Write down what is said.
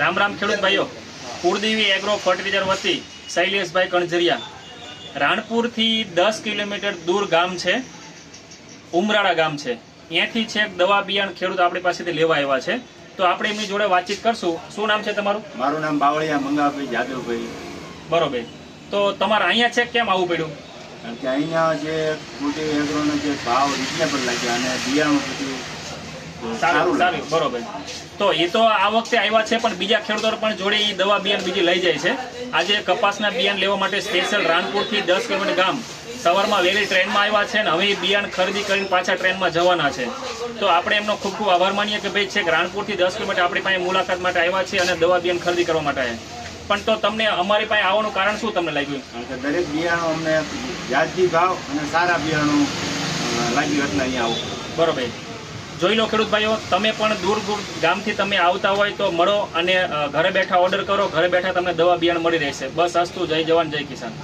રામ રામ ખેડૂત ભાઈઓ. કુળદેવી એગ્રો ફર્ટિલાઇઝર વતી શૈલેષભાઈ કણઝરિયા રાણપુરથી દસ કિલોમીટર દૂર ગામ છે. ઉમરાળા ગામ છે. ત્યાંથી છેક દવા બિયાણ ખેડૂત આપણી પાસેથી લેવા આવ્યા છે. તો આપણે એમની જોડે વાતચીત કરશું. શું નામ છે તમારું? મારું નામ બાવળિયા મંગાભાઈ જાદવભાઈ. બરોબર. તો તમારે અહીંયા છે કેમ આવવું પડ્યું? કારણ કે અહીંયા જે કુળદેવી એગ્રોનો જે ભાવ રિઝનેબલ લાગ્યા અને બિયારણ સારું સારું બરોબર. તો એ તો આ વખતે આવ્યા છે પણ બીજા ખેડૂતો પણ જોડે એ દવા બિયારણ બીજી લઈ જાય છે. આજે કપાસના બિયારણ લેવા માટે સ્પેશિયલ રાણપુરથી દસ કિલોમીટર ગામ સવારમાં વહેલી ટ્રેનમાં આવ્યા છે અને હવે બિયાણ ખરીદી કરીને પાછા ટ્રેનમાં જવાના છે. તો આપણે એમનો ખૂબ ખૂબ આભાર માનીએ કે ભાઈ છેક રાણપુરથી દસ કિલોમીટર આપણી પાસે મુલાકાત માટે આવ્યા છે અને દવા બિયાણ ખરીદી કરવા માટે આવ્યા પણ તો તમને અમારી પાસે આવવાનું કારણ શું તમને લાગ્યું? દરેક બિયાણો અમને વ્યાજબી ભાવ અને સારા બિયાણો લાગ્યું એટલે અહીંયા આવું. બરોબર. જોઈ લો ખેડૂત ભાઈઓ, તમે પણ દૂર દૂર ગામથી તમે આવતા હોય તો મળો અને ઘરે બેઠા ઓર્ડર કરો, ઘરે બેઠા તમને દવા બિયારણ મળી રહેશે. બસ, અસ્તુ, જય જવાન, જય કિસાન.